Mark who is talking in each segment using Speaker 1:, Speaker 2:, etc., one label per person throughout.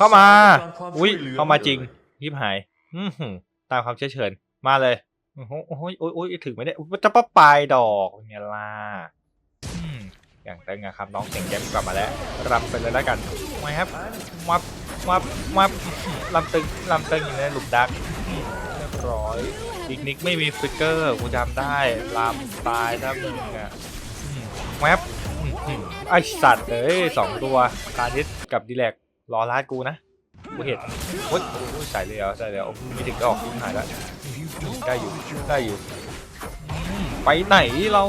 Speaker 1: เข้ามา
Speaker 2: ต้องการความ
Speaker 1: อุ้ย
Speaker 2: ช่วยเหลือ
Speaker 1: เข้ามาจริง
Speaker 2: เลย
Speaker 1: ยิบหาย อือหือตามความเชื่อเชิญ มาเลย โอ้โหโอ้โหโอ้ยโอ้ยถึงไม่ได้อุ๊ยจะป้าปลายดอกเนี่ยล่ะอืมอย่างเต็งอะครับน้องเสียงแย้มกลับมาแล้วรำไปเลยแล้วกันมาครับมับมับมับลำตึงลำตึงอยู่ในหลุมดักอืมเรียบร้อยอีกนิกไม่มีฟิกเกอร์กูจำได้ลำตายถ้ามึงอะอืมแวบอืมอืมไอสัตว์เอ้ยสองตัวการดิสกับดีแลก รอลาดกูนะ กูเห็นโอ๊ยโอ้ยใส่เลยเหรอใส่เลยโอ้ยมีถึงก็ออกยิ้มหายแล้วได้อยู่ได้อยู่ ไปไหนเรา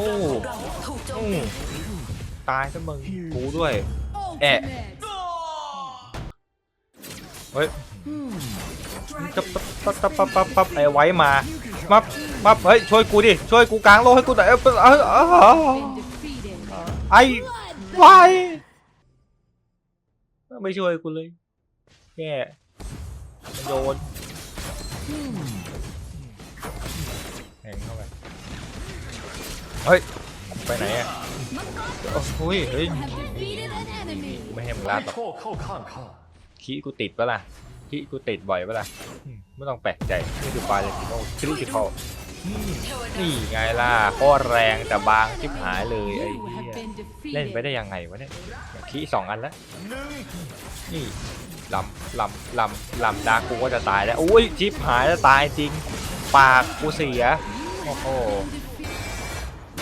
Speaker 1: ตายซะมึงกูด้วย แอะเฮ้ยจะปั๊บปั๊บปั๊บปั๊บปั๊บปั๊บไอ้ไว้มามับมับเฮ้ยช่วยกูดิช่วยกูกลางโลกให้กูหน่อยเอ้เอ้ยเออไอ้ไว้ ไม่ช่วยกูเลยแย่โดนแทงเข้าไป เฮ้ย ไปไหนอะโอ้โหเฮ้ยไม่ให้มึงลาดหรอก
Speaker 2: ขี้
Speaker 1: กูติดปะล่ะขี้กูติดบ่อยปะล่ะไม่ต้องแปลกใจนี่คือปลาเลติโนคริติคอลนี่ไงล่ะโคตรแรงแต่บางชิบหายเลยไอ้ ยเล่นไปได้ยังไงวะเนี่ยขี้สองอันแล้วนี่ลำลำลำลำดากูก็จะตายแล้วอุ้ยชิบหายแล้วตายจริง ปากกูเสียโอ้โห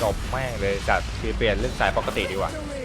Speaker 1: จบแม่งเลยจัดเปลี่ยนเรื่องสายปกติดีกว่า
Speaker 3: The